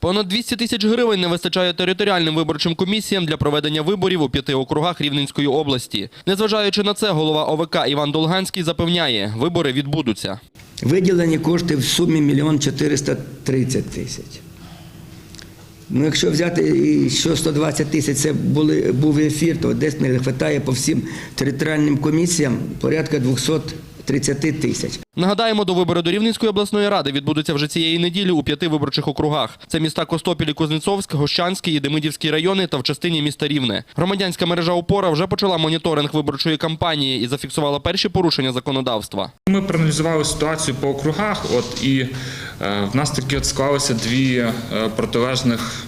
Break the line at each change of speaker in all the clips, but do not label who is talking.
Понад 200 тисяч гривень не вистачає територіальним виборчим комісіям для проведення виборів у п'яти округах Рівненської області. Незважаючи на це, голова ОВК Іван Долганський запевняє, вибори відбудуться.
Виділені кошти в сумі 1 430 тисяч. Ну, якщо взяти що 120 тисяч це були, був ефір, то десь не вистачає по всім територіальним комісіям порядка 230 тисяч.
Нагадаємо, до вибори до Рівненської обласної ради відбудуться вже цієї неділі у п'яти виборчих округах. Це міста Костопіль і Кузнецовськ, Гощанський і Демидівський райони та в частині міста Рівне. Громадянська мережа «Опора» вже почала моніторинг виборчої кампанії і зафіксувала перші порушення законодавства.
Ми проаналізували ситуацію по округах, от і е, в нас такі от склалися дві е, протилежних.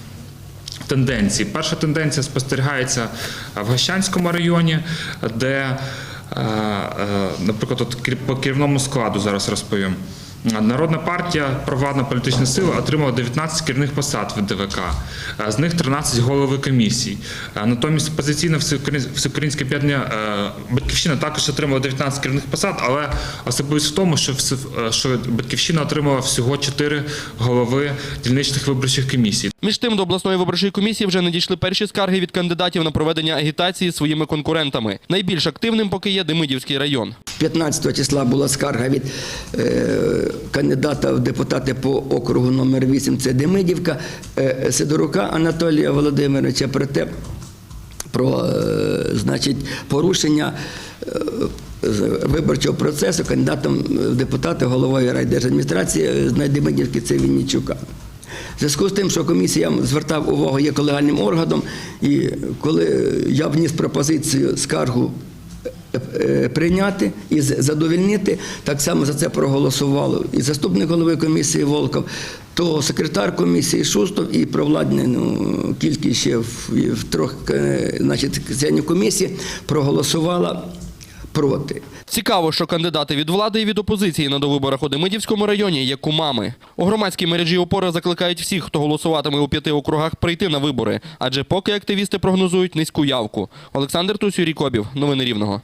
Тенденції. Перша тенденція спостерігається в Гощанському районі, де, наприклад, от по керівному складу зараз розповім. Народна партія, провладна політична сила, отримала 19 керівних посад від ДВК, е, з них 13 голови комісій. Е, Натомість опозиційне всеукраїн- всеукраїнське об'єднання е, Батьківщина також отримала 19 керівних посад, але особливість в тому, що, що Батьківщина отримала всього 4 голови дільничних виборчих комісій.
Між тим, до обласної виборчої комісії вже надійшли перші скарги від кандидатів на проведення агітації своїми конкурентами. Найбільш активним поки є Демидівський район.
15 числа була скарга від е, кандидата в депутати по округу номер 8 це Демидівка, е, Сидорука Анатолія Володимировича про те, про е, значить, порушення е, виборчого процесу кандидатом в депутати головою райдержадміністрації е, з Демидівки це Вінничука. В зв'язку з тим, що комісія звертав увагу є колегальним органом, і коли я вніс пропозицію скаргу прийняти і задовільнити. так само за це проголосувало і заступник голови комісії Волков, то секретар комісії Шустов і провладні ну, кількість ще в, в трьох е, значить, комісії проголосувала проти.
Цікаво, що кандидати від влади і від опозиції на довиборах у Демидівському районі є кумами. У громадській мережі опора закликають всіх, хто голосуватиме у п'яти округах, прийти на вибори, адже поки активісти прогнозують низьку явку. Олександр Тусюрій Кобів, новини Рівного.